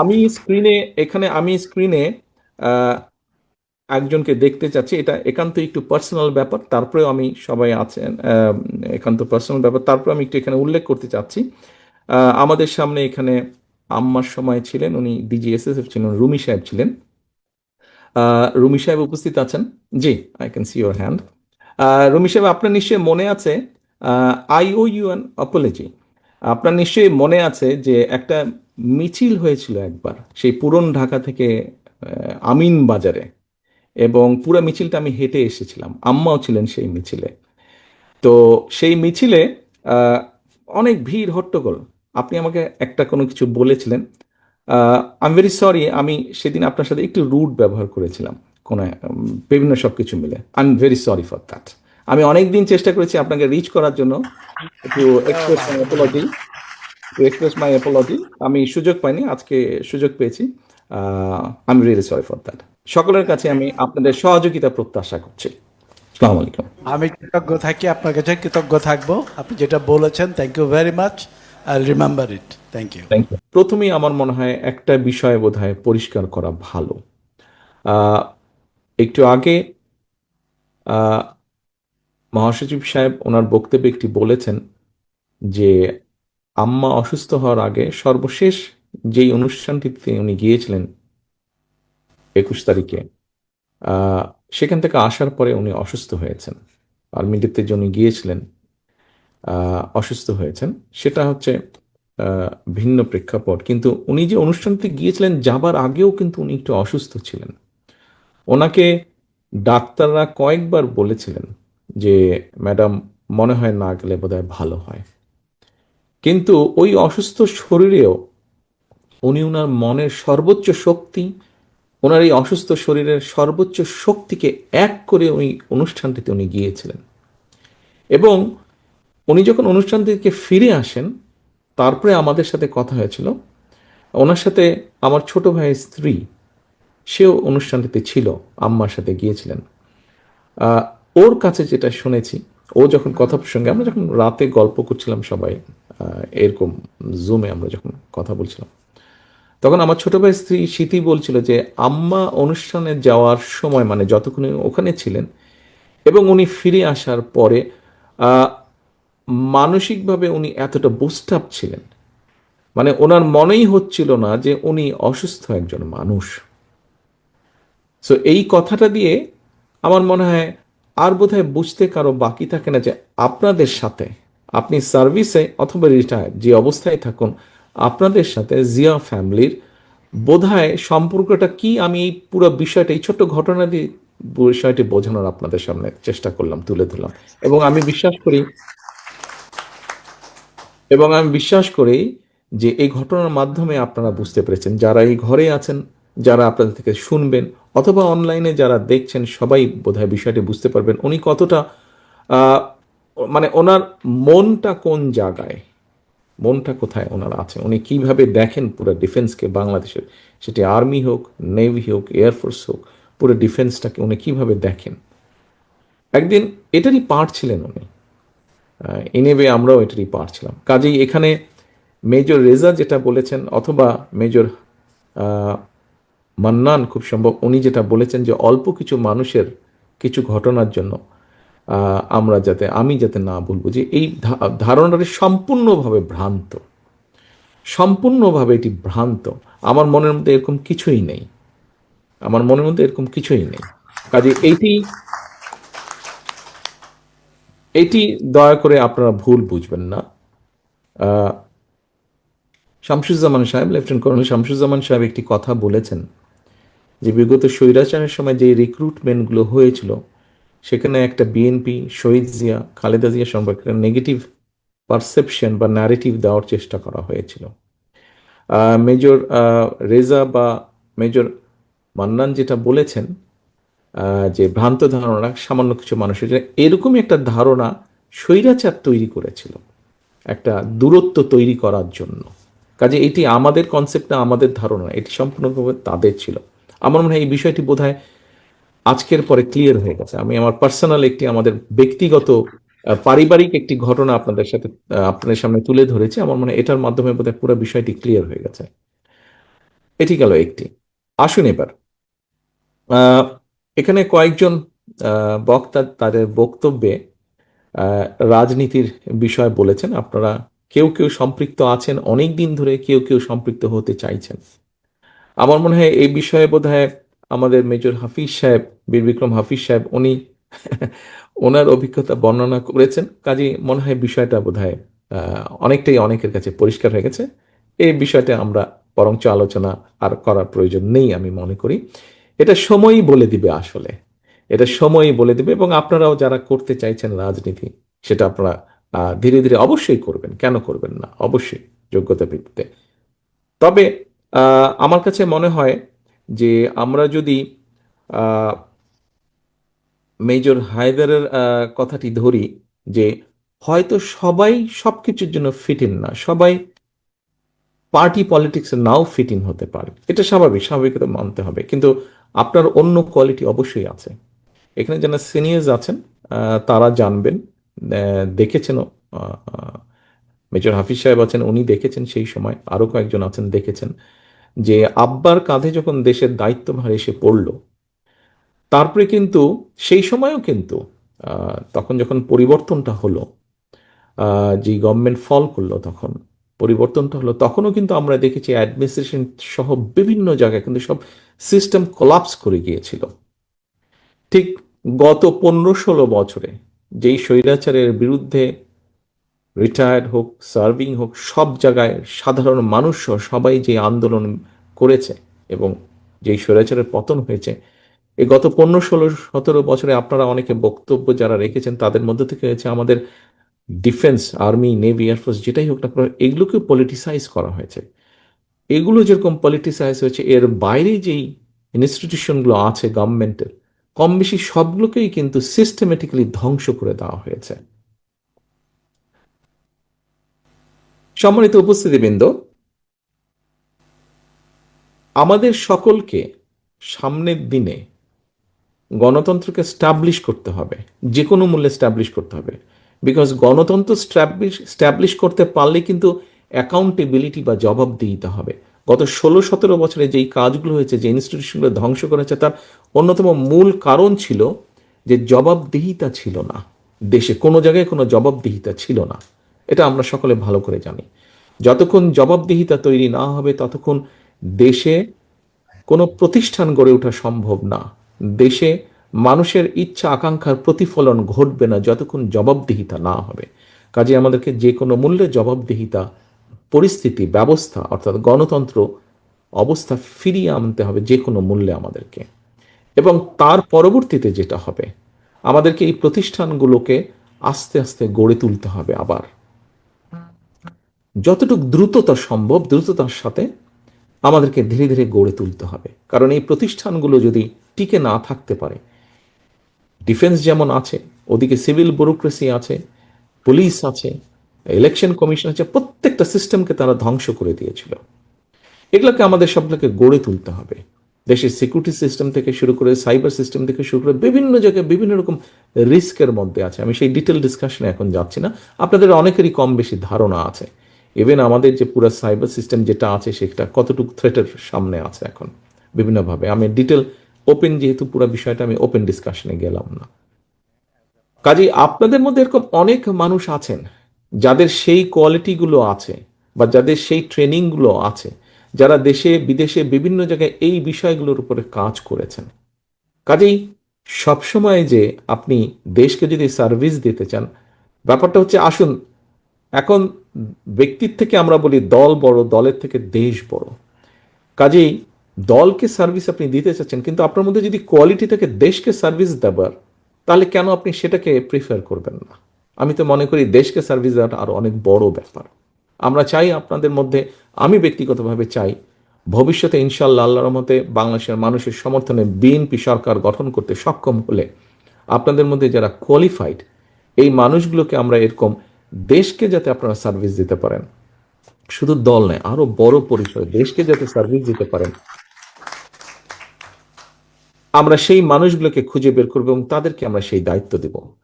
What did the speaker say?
আমি স্ক্রিনে এখানে আমি স্ক্রিনে একজনকে দেখতে চাচ্ছি। এটা একান্ত একটু পার্সোনাল ব্যাপার, তারপরেও আমি সবাই আছেন একান্ত পার্সোনাল ব্যাপার। তারপরে আমি একটু এখানে উল্লেখ করতে চাচ্ছি। আমাদের সামনে এখানে আম্মার সময় ছিলেন, উনি ডিজিএসএসএফ ছিলেন, রুমি সাহেব ছিলেন। রুমি সাহেব উপস্থিত আছেন? জি I can see your hand Rumi সাহেব, আপনার নিশ্চয়ই মনে আছে I owe you an apology আপনার নিশ্চয়ই মনে আছে যে একটা মিছিল হয়েছিল একবার, সেই পুরন ঢাকা থেকে আমিন বাজারে। এবং পুরো মিছিলটা আমি হেঁটে এসেছিলাম, আম্মাও ছিলেন সেই মিছিলে। তো সেই মিছিলে অনেক ভিড়, হট্টগোল। আপনি আমাকে একটা কোনো কিছু বলেছিলেন। আই এম ভেরি সরি আমি সেদিন আপনার সাথে একটু রুট ব্যবহার করেছিলাম, কোনো বিভিন্ন সব কিছু মিলে। I am very sorry for that আমি অনেক দিন চেষ্টা করেছি আপনাকে রিচ করার জন্য একটু express my apology to express my apology আমি সুযোগ পাইনি আজকে সুযোগ পেয়েছি। I am really sorry for that সকলের কাছে আমি আপনাদের সহযোগিতা প্রত্যাশা করছি। আসসালামু আলাইকুম। আমি কৃতজ্ঞ থাকি আপনার কাছে কৃতজ্ঞ থাকব। আপনি যেটা বলেছেন thank you very much I remember it thank you thank you প্রথমেই আমার মনে হয় একটা বিষয় বোধহয় পরিষ্কার করা ভালো। একটু আগে মহাসচিব সাহেব ওনার বক্তব্যে একটি বলেছেন যে, আম্মা অসুস্থ হওয়ার আগে সর্বশেষ যেই অনুষ্ঠানটিতে উনি গিয়েছিলেন একুশ তারিখে সেখান থেকে আসার পরে উনি অসুস্থ হয়েছেন। আর্মিডিতে যে উনি গিয়েছিলেন অসুস্থ হয়েছেন, সেটা হচ্ছে ভিন্ন প্রেক্ষাপট। কিন্তু উনি যে অনুষ্ঠানটিতে গিয়েছিলেন যাবার আগেও কিন্তু উনি একটু অসুস্থ ছিলেন। ওনাকে ডাক্তাররা কয়েকবার বলেছিলেন যে ম্যাডাম মনে হয় না গেলে বোধহয় ভালো হয়। কিন্তু ওই অসুস্থ শরীরেও উনি ওনার মনের সর্বোচ্চ শক্তি ওনার এই অসুস্থ শরীরের সর্বোচ্চ শক্তিকে এক করে ওই অনুষ্ঠানটিতে উনি গিয়েছিলেন। এবং উনি যখন অনুষ্ঠান থেকে ফিরে আসেন, তারপরে আমাদের সাথে কথা হয়েছিল। ওনার সাথে আমার ছোট ভাইয়ের স্ত্রী, সেও অনুষ্ঠানটিতে ছিল, আম্মার সাথে গিয়েছিলেন। ওর কাছে যেটা শুনেছি, ও যখন কথা প্রসঙ্গে, আমরা যখন রাতে গল্প করছিলাম সবাই এরকম জুমে আমরা যখন কথা বলছিলাম, তখন আমার ছোট ভাই স্ত্রী স্মৃতি বলছিল যে, আম্মা অনুষ্ঠানে যাওয়ার সময় মানে যতক্ষণ ওখানে ছিলেন, এবং উনি ফিরে আসার পরে মানসিকভাবে উনি এতটা বুস্ট আপ ছিলেন। মানে ওনার মনেই হচ্ছিল না যে, উনি অসুস্থ একজন মানুষ। সো এই কথাটা দিয়ে আমার মনে হয় আর বোধহয় বুঝতে কারও বাকি থাকে না যে আপনাদের সাথে আপনি সার্ভিসে অথবা রিটায়ার যে অবস্থায় থাকুন, আপনাদের সাথে জিয়া ফ্যামিলির বোধহয় সম্পর্কটা কি? আমি এই পুরো বিষয়টা, এই ছোট্ট ঘটনা দিয়ে বিষয়টি বোঝানোর আপনাদের সামনে চেষ্টা করলাম, তুলে ধরলাম। এবং আমি বিশ্বাস করি, এবং আমি বিশ্বাস করি যে এই ঘটনার মাধ্যমে আপনারা বুঝতে পেরেছেন, যারা এই ঘরে আছেন, যারা আপনাদের থেকে শুনবেন অথবা অনলাইনে যারা দেখছেন, সবাই বোধহয় বিষয়টি বুঝতে পারবেন, উনি কতটা মানে ওনার মনটা কোন জায়গায়? মনটা কোথায় ওনার আছে? উনি কীভাবে দেখেন পুরো ডিফেন্সকে বাংলাদেশের সেটি আর্মি হোক নেভি হোক এয়ারফোর্স হোক, পুরো ডিফেন্সটাকে উনি কীভাবে দেখেন? একদিন এটারই পার্ট ছিলেন উনি। ইনেবে আমরাও এটারই পার্ট ছিলাম। কাজেই এখানে মেজর রেজা যেটা বলেছেন, অথবা মেজর মান্নান খুব সম্ভব, উনি যেটা বলেছেন যে অল্প কিছু মানুষের কিছু ঘটনার জন্য আমরা যাতে, আমি যাতে না বলব যে এই ধারণাটি সম্পূর্ণভাবে ভ্রান্ত। সম্পূর্ণভাবে এটি ভ্রান্ত। আমার মনের মধ্যে এরকম কিছুই নেই। আমার মনের মধ্যে এরকম কিছুই নেই। কাজে এইটি এটি দয়া করে আপনারা ভুল বুঝবেন না। শামসুজ্জামান সাহেব, লেফটেন্যান্ট কর্নেল শামসুজ্জামান সাহেব একটি কথা বলেছেন। যে বিগত স্বৈরাচারের সময় যে রিক্রুটমেন্টগুলো হয়েছিল, সেখানে একটা বিএনপি শহীদ জিয়া, খালেদা জিয়া সম্পর্কে নেগেটিভ পারসেপশন বা ন্যারেটিভ দেওয়ার চেষ্টা করা হয়েছিল। মেজর রেজা বা মেজর মান্নান যেটা বলেছেন যে ভ্রান্ত ধারণা, সামান্য কিছু মানুষের এরকমই একটা ধারণা স্বৈরাচার তৈরি করেছিল, একটা দূরত্ব তৈরি করার জন্য। কাজে এটি আমাদের কনসেপ্ট না, আমাদের ধারণা, এটি সম্পূর্ণভাবে তাদের ছিল। আমার মনে হয় এই বিষয়টি বোধহয় আজকের পরে ক্লিয়ার হয়ে গেছে। আমি আমার পার্সোনাল একটি, আমাদের ব্যক্তিগত পারিবারিক একটি ঘটনা আপনাদের সাথে আপনাদের সামনে তুলে ধরেছি। আমার মনে হয় এটার মাধ্যমে বোধহয় পুরো বিষয়টি ক্লিয়ার হয়ে গেছে। এটি গেল একটি। আসুন এবার। এখানে কয়েকজন বক্তা তাদের বক্তব্যে রাজনীতির বিষয় বলেছেন। আপনারা কেউ কেউ সম্পৃক্ত আছেন অনেক দিন ধরে কেউ কেউ সম্পৃক্ত হতে চাইছেন। আমার মনে হয় এই বিষয়ে বোধহয় আমাদের মেজর হাফিজ সাহেব বীর বিক্রম হাফিজ সাহেব উনি ওনার অভিজ্ঞতা বর্ণনা করেছেন। কাজে মনে হয় বিষয়টা আহ, অনেকটাই অনেকের কাছে পরিষ্কার হয়ে গেছে। এই বিষয়টা আমরা বরঞ্চ আলোচনা আর করার প্রয়োজন নেই আমি মনে করি। এটা সময়ই বলে দিবে আসলে। এটা সময়ই বলে দিবে এবং আপনারাও যারা করতে চাইছেন রাজনীতি সেটা আপনারা ধীরে ধীরে অবশ্যই করবেন। কেন করবেন না? অবশ্যই যোগ্যতা ভিত্তিতে তবে আমার কাছে মনে হয় যে আমরা যদি মেজর হায়দারের কথাটি ধরি যে হয়তো সবাই সব কিছুর জন্য ফিট না, সবাই পার্টি পলিটিক্সে নাও ফিট হতে পারে। এটা স্বাভাবিক, স্বাভাবিকতা মানতে হবে। কিন্তু আপনার অন্য কোয়ালিটি অবশ্যই আছে। এখানে যারা সিনিয়র্স আছেন তারা জানবেন দেখেছেনও মেজর হাফিজ সাহেব আছেন, উনি দেখেছেন সেই সময়, আরও কয়েকজন আছেন দেখেছেন, যে আব্বার কাঁধে যখন দেশের দায়িত্বভার এসে পড়ল, তারপরে কিন্তু সেই সময়ও কিন্তু তখন যখন পরিবর্তনটা হলো যে গভর্নমেন্ট ফল করল তখন, পরিবর্তনটা হলো, তখনও কিন্তু আমরা দেখেছি অ্যাডমিনিস্ট্রেশন সহ বিভিন্ন জায়গায় কিন্তু সব সিস্টেম কোলাপস করে গিয়েছিল। ঠিক গত পনেরো ষোলো বছরে যেই স্বৈরাচারের বিরুদ্ধে রিটায়ার্ড হোক সার্ভিং হোক, সব জায়গায় সাধারণ মানুষ সবাই যে আন্দোলন করেছে এবং যেই স্বৈরাচারের পতন হয়েছে এই গত পনেরো, ষোলো, সতেরো বছরে আপনারা অনেকে বক্তব্য যারা রেখেছেন, তাদের মধ্যে থেকে হয়েছে আমাদের ডিফেন্স আর্মি নেভি এয়ারফোর্স যেটাই হোক না কেন এগুলোকে পলিটিসাইজ করা হয়েছে। এগুলো যেরকম পলিটিসাইজ হয়েছে, এর বাইরে যেই ইনস্টিটিউশনগুলো আছে গভর্নমেন্টের কম বেশি সবগুলোকেই কিন্তু সিস্টেমেটিক্যালি ধ্বংস করে দেওয়া হয়েছে। সম্মানিত উপস্থিতিবৃন্দ, আমাদের সকলকে সামনের দিনে গণতন্ত্রকে স্টাবলিশ করতে হবে, যে কোনো মূল্যে স্টাবলিশ করতে হবে। বিকজ গণতন্ত্র স্টাবলিশ করতে পারলে কিন্তু অ্যাকাউন্টেবিলিটি বা জবাবদিহিতে হবে। গত ষোলো সতেরো বছরে যেই কাজগুলো হয়েছে, যে ইনস্টিটিউশনগুলো ধ্বংস করেছে, তার অন্যতম মূল কারণ ছিল যে জবাবদিহিতা ছিল না। দেশে কোনো জায়গায় কোনো জবাবদিহিতা ছিল না। এটা আমরা সকলে ভালো করে জানি। যতক্ষণ জবাবদিহিতা তৈরি না হবে, ততক্ষণ দেশে কোনো প্রতিষ্ঠান গড়ে ওঠা সম্ভব না। দেশে মানুষের ইচ্ছা আকাঙ্ক্ষার প্রতিফলন ঘটবে না যতক্ষণ জবাবদিহিতা না হবে। কাজে আমাদেরকে যে কোনো মূল্যে জবাবদিহিতা, পরিস্থিতি, ব্যবস্থা, অর্থাৎ গণতন্ত্র অবস্থা ফিরিয়ে আনতে হবে যে কোনো মূল্যে আমাদেরকে। এবং তার পরবর্তীতে যেটা হবে, আমাদেরকে এই প্রতিষ্ঠানগুলোকে আস্তে আস্তে গড়ে তুলতে হবে আবার। যতটুকু দ্রুততা সম্ভব, দ্রুততার সাথে আমাদেরকে ধীরে ধীরে গড়ে তুলতে হবে। কারণ এই প্রতিষ্ঠানগুলো যদি টিকে না থাকতে পারে, ডিফেন্স যেমন আছে, ওদিকে সিভিল ব্যুরোক্রেসি আছে, পুলিশ আছে, ইলেকশন কমিশন আছে, প্রত্যেকটা সিস্টেমকে তারা ধ্বংস করে দিয়েছিল। এগুলোকে আমাদের সবগুলোকে গড়ে তুলতে হবে। দেশের সিকিউরিটি সিস্টেম থেকে শুরু করে সাইবার সিস্টেম থেকে শুরু করে বিভিন্ন জায়গায় বিভিন্ন রকম রিস্কের মধ্যে আছে। আমি সেই ডিটেল ডিসকাশনে এখন যাচ্ছি না। আপনাদের অনেকেরই কম বেশি ধারণা আছে। ইভেন আমাদের যে পুরো সাইবার সিস্টেম যেটা আছে সেটা কতটুকু থ্রেটের সামনে আছে এখন? বিভিন্নভাবে। আমি ডিটেল ওপেন যেহেতু পুরো বিষয়টা, আমি ওপেন ডিসকাশনে গেলাম না। কাজেই আপনাদের মধ্যে এরকম অনেক মানুষ আছেন, যাদের সেই কোয়ালিটিগুলো আছে বা যাদের সেই ট্রেনিংগুলো আছে, যারা দেশে, বিদেশে বিভিন্ন জায়গায় এই বিষয়গুলোর উপরে কাজ করেছেন। কাজেই সবসময় যে আপনি দেশকে যদি সার্ভিস দিতে চান, ব্যাপারটা হচ্ছে আসুন এখন ব্যক্তির থেকে আমরা বলি দল বড়, দলের থেকে দেশ বড়। কাজেই দলকে সার্ভিস আপনি দিতে চাচ্ছেন, কিন্তু আপনার মধ্যে যদি কোয়ালিটি থেকে, দেশকে সার্ভিস দেবার, তাহলে কেন আপনি সেটাকে প্রিফার করবেন না? আমি তো মনে করি দেশকে সার্ভিস দেওয়াটা আরও অনেক বড় ব্যাপার। আমরা চাই আপনাদের মধ্যে, আমি ব্যক্তিগতভাবে চাই, ভবিষ্যতে ইনশাল্লাহ আল্লাহ মতে বাংলাদেশের মানুষের সমর্থনে বিএনপি সরকার গঠন করতে সক্ষম হলে, আপনাদের মধ্যে যারা কোয়ালিফাইড এই মানুষগুলোকে আমরা এরকম দেশকে যাতে আপনারা সার্ভিস দিতে পারেন। শুধু দল নয়, আরও বড় পরিসরে দেশকে যাতে সার্ভিস দিতে পারেন। আমরা সেই মানুষগুলোকে খুঁজে বের করব এবং তাদেরকে আমরা সেই দায়িত্ব দেব।